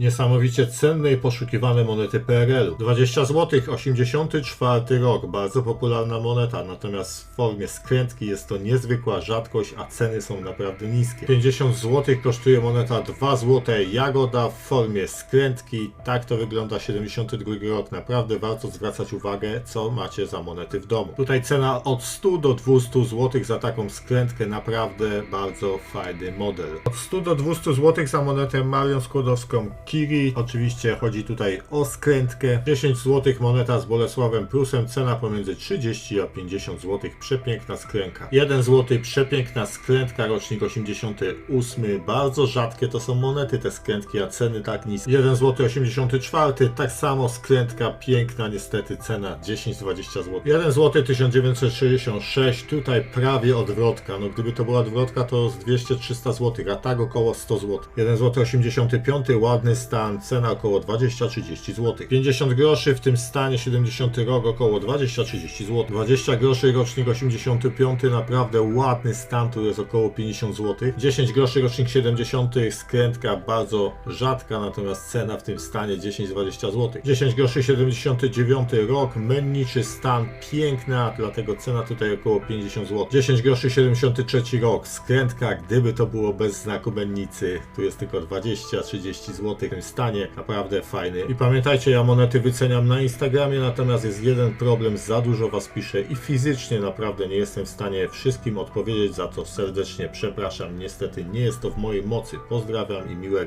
Niesamowicie cenne i poszukiwane monety PRL-u. 20 zł, 84 rok, bardzo popularna moneta, natomiast w formie skrętki jest to niezwykła rzadkość, a ceny są naprawdę niskie. 50 zł kosztuje moneta 2 zł, jagoda w formie skrętki, tak to wygląda 72 rok, naprawdę warto zwracać uwagę, co macie za monety w domu. Tutaj cena od 100 do 200 zł za taką skrętkę, naprawdę bardzo fajny model. Od 100 do 200 zł za monetę Marią Skłodowską Kiri, oczywiście chodzi tutaj o skrętkę. 10 zł moneta z Bolesławem Prusem, cena pomiędzy 30 a 50 zł, przepiękna skrętka. 1 zł, przepiękna skrętka, rocznik 88, bardzo rzadkie to są monety te skrętki, a ceny tak niskie. 1 zł 84, tak samo skrętka, piękna niestety cena. 10-20 zł. 1 zł 1966, tutaj prawie odwrotka, no gdyby to była odwrotka to z 200-300 zł, a tak około 100 zł. 1 zł 85, ładny stan, cena około 20-30 zł. 50 groszy w tym stanie 70 rok około 20-30 zł. 20 groszy rocznik 85, naprawdę ładny stan, tu jest około 50 zł. 10 groszy rocznik 70, skrętka bardzo rzadka, natomiast cena w tym stanie 10-20 zł. 10 groszy 79 rok, menniczy stan, piękna, dlatego cena tutaj około 50 zł. 10 groszy 73 rok, skrętka, gdyby to było bez znaku mennicy, tu jest tylko 20-30 zł tym stanie, naprawdę fajny. I pamiętajcie, ja monety wyceniam na Instagramie, natomiast jest jeden problem, za dużo was pisze i fizycznie naprawdę nie jestem w stanie wszystkim odpowiedzieć, za to serdecznie przepraszam, niestety nie jest to w mojej mocy. Pozdrawiam i miłego